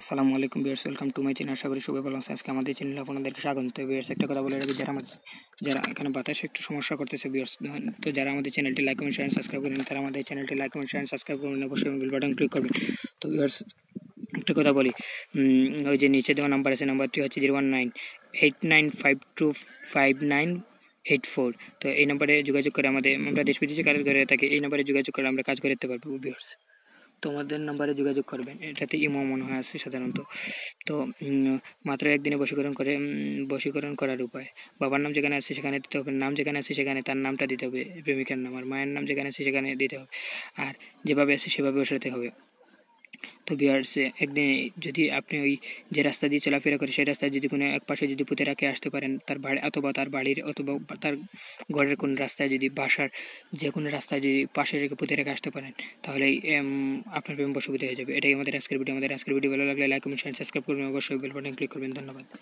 আসসালামু আলাইকুম viewers welcome to my channel. আশা করি সবাই ভালো আজকে আমাদের চ্যানেলে আপনাদেরকে স্বাগত। তো বিয়ার্স একটা কথা বলে রাখি, যারা আমাদের যারা এখানে বাতাসে একটু সমস্যা করতেছে বিয়ার্স তো যারা আমাদের চ্যানেলটি লাইক কমেন্ট শেয়ার সাবস্ক্রাইব করেন তারা আমাদের চ্যানেলটি লাইক কমেন্ট শেয়ার সাবস্ক্রাইব করবেন অবশ্যই বেল বাটন ক্লিক করবেন। তো বিয়ার্স একটা কথা বলি। ওই যে নিচে দেওয়া নাম্বার আছে নাম্বারটি হচ্ছে zero one nine eight nine five two five nine eight four তো এই নাম্বারে যোগাযোগ করে আমাদের আমরা দেশ বিদেশে কাজ করে থাকি, এই নাম্বারে যোগাযোগ করে আমরা কাজ করে দিতে পারব বিয়ার্স তোমাদের নাম্বারে যোগাযোগ করবেন। এটাতে ইমো মনে হয় আছে সাধারণত। তো মাত্র একদিনে বশীকরণ করে বশীকরণ করার উপায়। বাবার নাম যেখানে আছে সেখানে দিতে হবে, নাম যেখানে আছে সেখানে, তার নামটা দিতে হবে, প্রেমিকার নাম, আর মায়ের নাম যেখানে আছে সেখানে দিতে হবে। আর যেভাবে আছে সেভাবে বসাতে হবে। তো বিয়ার্সে একদিন যদি আপনি ওই যে রাস্তা দিয়ে চলাফেরা করে, সেই রাস্তায় যদি কোনো এক পাশে যদি পুঁতে রাখে আসতে পারেন, তার বাড়ি অথবা তার বাড়ির অথবা তার ঘরের কোন রাস্তায় যদি বাসার যে কোনো রাস্তায় যদি পাশে রেখে পুঁতে রেখে আসতে পারেন, তাহলে আপনার প্রেম বসবিত হয়ে যাবে। এটাই আমাদের আজকের ভিডিও। আমাদের আজকের ভিডিও ভালো লাগলে লাইক কমেন্ট সাবস্ক্রাইব করবেন। অবশ্যই বেল বাটন ক্লিক করবেন। ধন্যবাদ।